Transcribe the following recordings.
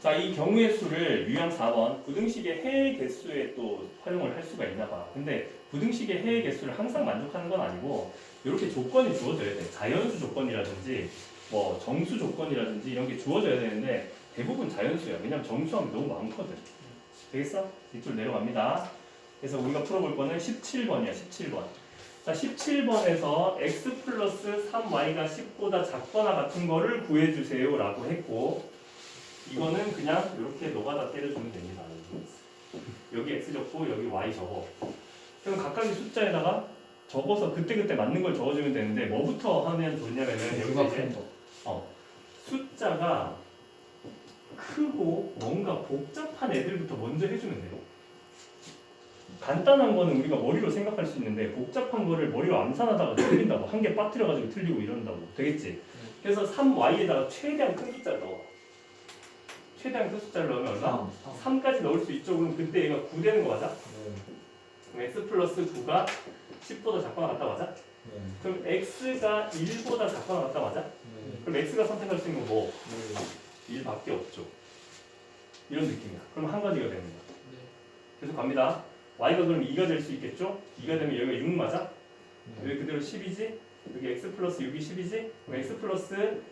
자, 이 경우의 수를 유형 4번 부등식의 해의 개수에 또 활용을 할 수가 있나 봐. 근데 부등식의 해의 개수를 항상 만족하는 건 아니고 이렇게 조건이 주어져야 돼. 자연수 조건이라든지 뭐 정수 조건이라든지 이런 게 주어져야 되는데 대부분 자연수야. 왜냐면 정수하면 너무 많거든. 되겠어? 밑으로 내려갑니다. 그래서 우리가 풀어볼 거는 17번이야. 17번. 자, 17번에서 x 플러스 3y가 10보다 작거나 같은 거를 구해주세요 라고 했고 이거는 그냥 이렇게 노가다 때려주면 됩니다. 여기 x 적고 여기 y 적어. 그럼 각각의 숫자에다가 적어서 그때그때 맞는 걸 적어주면 되는데 뭐부터 하면 좋냐면은 누가 여기 이제 큰 거? 숫자가 크고 뭔가 복잡한 애들부터 먼저 해주면 돼요. 간단한 거는 우리가 머리로 생각할 수 있는데 복잡한 거를 머리로 암산하다가 틀린다고 한 개 빠뜨려가지고 틀리고 이런다고 되겠지? 그래서 3y에다가 최대한 큰 숫자를 넣어. 최대한 큰 숫자를 넣으면 얼마? 3. 3까지 넣을 수 있죠. 그럼 그때 얘가 9 되는 거 맞아? 네. 그럼 x 플러스 9가 10보다 작거나 같다 맞아? 네. 그럼 x가 1보다 작거나 같다 맞아? 네. 그럼 x가 선택할 수 있는 건 뭐? 네. 1밖에 없죠. 이런 느낌이야. 그럼 한 가지가. 네. 계속 갑니다. y가 그럼 2가 될 수 있겠죠? 2가 되면 여기가 6 맞아? 네. 여기 그대로 10이지? 여기 x 플러스 6이 10이지? 그럼 x 플러스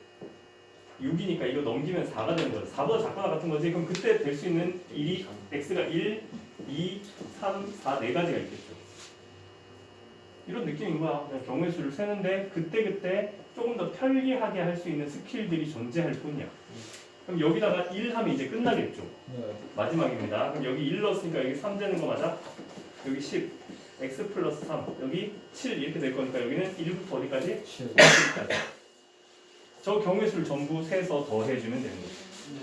6이니까 이거 넘기면 4가 되는 거죠. 4보다 작거나 같은 거지. 그럼 그때 될 수 있는 1이 x가 1, 2, 3, 4, 네 가지가 있겠죠. 이런 느낌인 거야. 그냥 경우의 수를 세는데 그때그때 조금 더 편리하게 할 수 있는 스킬들이 존재할 뿐이야. 그럼 여기다가 1 하면 이제 끝나겠죠. 네. 마지막입니다. 그럼 여기 1 넣었으니까 여기 3 되는 거 맞아? 여기 10, x 플러스 3, 여기 7 이렇게 될 거니까 여기는 1부터 어디까지? 7. 10까지. 저 경외수를 전부 세서 더해주면 되는 거죠. 네.